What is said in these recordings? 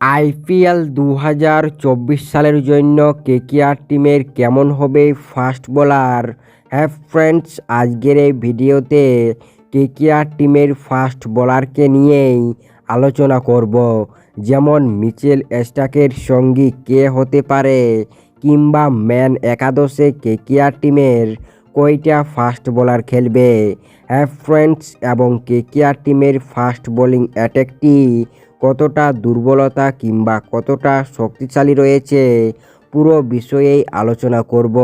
IPL দু হাজার চব্বিশ সালের জন্য কেকেআর টিমের কেমন হবে ফাস্ট বোলার? হ্যাঁ ফ্রেন্ডস, আজকের এই ভিডিওতে কেকেআর টিমের ফাস্ট বোলারকে নিয়েই আলোচনা করব। যেমন মিচেল স্টাকের সঙ্গী কে হতে পারে কিংবা ম্যান একাদশে কেকেআর টিমের কয়টা ফাস্ট বোলার খেলবে? হ্যাঁ ফ্রেন্ডস, এবং কেকেআর টিমের ফাস্ট বোলিং অ্যাটাকটি কতটা দুর্বলতা কিংবা কতটা শক্তিশালী রয়েছে, পুরো বিষয়েই আলোচনা করব।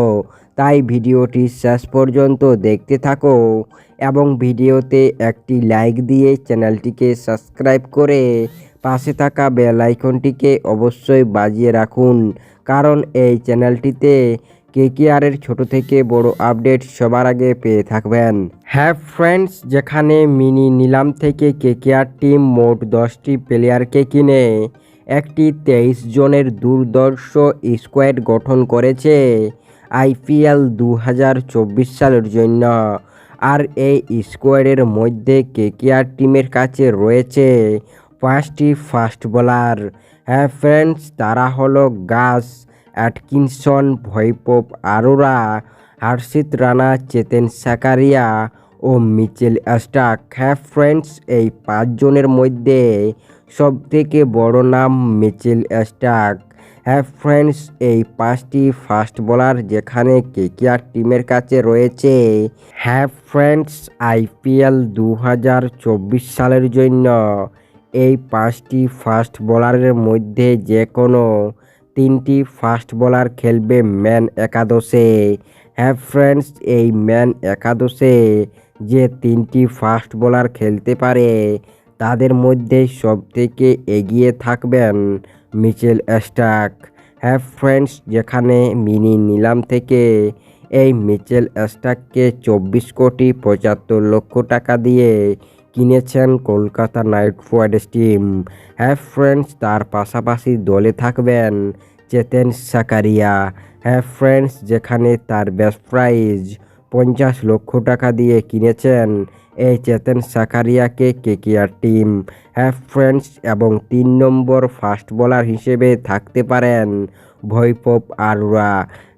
তাই ভিডিওটি শেষ পর্যন্ত দেখতে থাকো এবং ভিডিওতে একটি লাইক দিয়ে চ্যানেলটিকে সাবস্ক্রাইব করে পাশে থাকা বেল আইকনটিকে অবশ্যই বাজিয়ে রাখুন, কারণ এই চ্যানেলটিতে কেকেআরের ছোট থেকে বড় আপডেট সবার আগে পেয়ে থাকবেন। হ্যাঁ ফ্রেন্ডস, যেখানে মিনি নিলাম থেকে কেকেআর টিম মোট দশটি প্লেয়ারকে কিনে, একটি তেইশ জনের দুর্দর্শ স্কোয়াড গঠন করেছে আইপিএল দু হাজার চব্বিশ সালের জন্য। আর এই স্কোয়াডের মধ্যে কেকেআর টিমের কাছে রয়েছে পাঁচটি ফাস্ট বোলার। হ্যাঁ ফ্রেন্ডস, তারা হলো গাস অ্যাটকিনসন ভৈপব আরোরা হর্ষিত রানা চেতেন সাকারিয়া ও মিচেল স্টাক হ্যাঁ ফ্রেন্ডস এই পাঁচজনের মধ্যে সবথেকে বড় নাম মিচেল স্টাক হ্যাঁ ফ্রেন্ডস এই পাঁচটি ফাস্ট বোলার যেখানে কেকেআর টিমের কাছে রয়েছে। হ্যাঁ ফ্রেন্ডস, আইপিএল দু হাজার চব্বিশ সালের জন্য এই পাঁচটি ফাস্ট বোলারের মধ্যে যে কোনো তিনটি ফাস্ট বোলার খেলবে ম্যান একাদশে। হ্যাঁ ফ্রেন্ডস, এই ম্যান একাদশে যে তিনটি ফাস্ট বোলার খেলতে পারে, তাদের মধ্যে সবথেকে এগিয়ে থাকবেন মিচেল স্টাক হ্যাঁ ফ্রেন্ডস, যেখানে মিনি নিলাম থেকে, এই মিচেল স্টাককে চব্বিশ কোটি পঁচাত্তর লক্ষ টাকা দিয়ে কিনেছেন কলকাতা নাইট রাইডার্স টিম। হ্যাঁ ফ্রেন্ডস, তার পাশাপাশি দলে থাকবেন চেতেন সাকারিয়া। হ্যাঁ ফ্রেন্ডস, যেখানে তার বেস্ট প্রাইজ পঞ্চাশ লক্ষ টাকা দিয়ে কিনেছেন, এই চেতন সাকারিয়াকে কেকেআর টিম হ্যাঁ ফ্রেন্ডস, এবং তিন নম্বর ফাস্ট বোলার হিসেবে থাকতে পারেন ভৈপব আরোরা।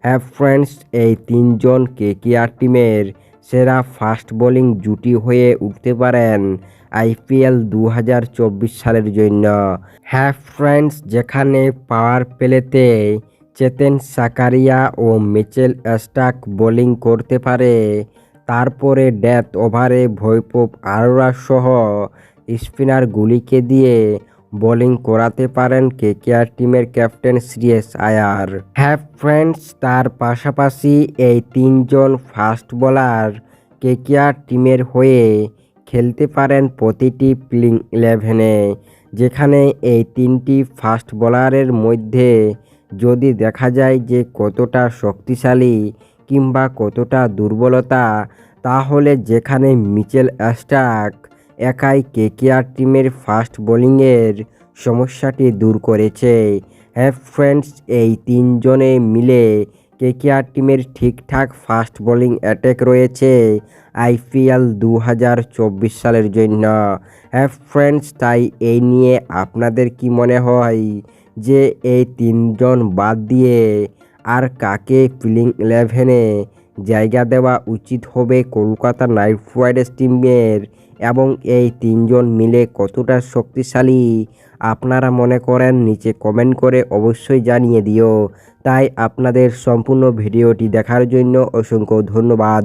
হ্যাঁ ফ্রেন্ডস, এই তিনজন কেকেআর টিমের সেরা ফাস্ট বোলিং জুটি হয়ে উঠতে পারেন। আইপিএল দু হাজার চব্বিশ সালের জন্য। হ্যাঁ ফ্রেন্ডস, যেখানে পাওয়ার প্লেতে চেতেন সাকারিয়া ও মিচেল স্টাক বোলিং করতে পারে, তারপরে ডেথ ওভারে ভৈপব আরোরা সহ স্পিনারগুলিকে দিয়ে বোলিং করাতে পারেন কেকেআর টিমের ক্যাপ্টেন শ্রেয়স আয়ার। হ্যাঁ ফ্রেন্ডস, তার পাশাপাশি এই তিনজন ফাস্ট বোলার কেকেআর টিমের হয়ে খেলতে পারেন প্রতিটি প্লিং ইলেভেনে, যেখানে এই তিনটি ফাস্ট বোলারের মধ্যে যদি দেখা যায় যে কতটা শক্তিশালী কিংবা কতটা দুর্বলতা, তাহলে যেখানে মিচেল অ্যাস্টাক একাই কেকেআর টিমের ফাস্ট বোলিংয়ের সমস্যাটি দূর করেছে। হ্যাঁ ফ্রেন্ডস, এই তিনজনে মিলে কেকেআর টিমের ঠিকঠাক ফাস্ট বোলিং অ্যাটেক রয়েছে। আইপিএল দু হাজার চব্বিশ সালের জন্য। হ্যাঁ ফ্রেন্ডস, তাই এই নিয়ে আপনাদের কি মনে হয় যে এই তিনজন বাদ দিয়ে আর কাকে প্লিং ইলেভেনে জায়গা দেওয়া উচিত হবে কলকাতা নাইট রাইডার্স টিমের এবং এই তিনজন মিলে কতটা শক্তিশালী আপনারা মনে করেন নিচে কমেন্ট করে অবশ্যই জানিয়ে দিও। তাই আপনাদের সম্পূর্ণ ভিডিওটি দেখার জন্য অসংখ্য ধন্যবাদ।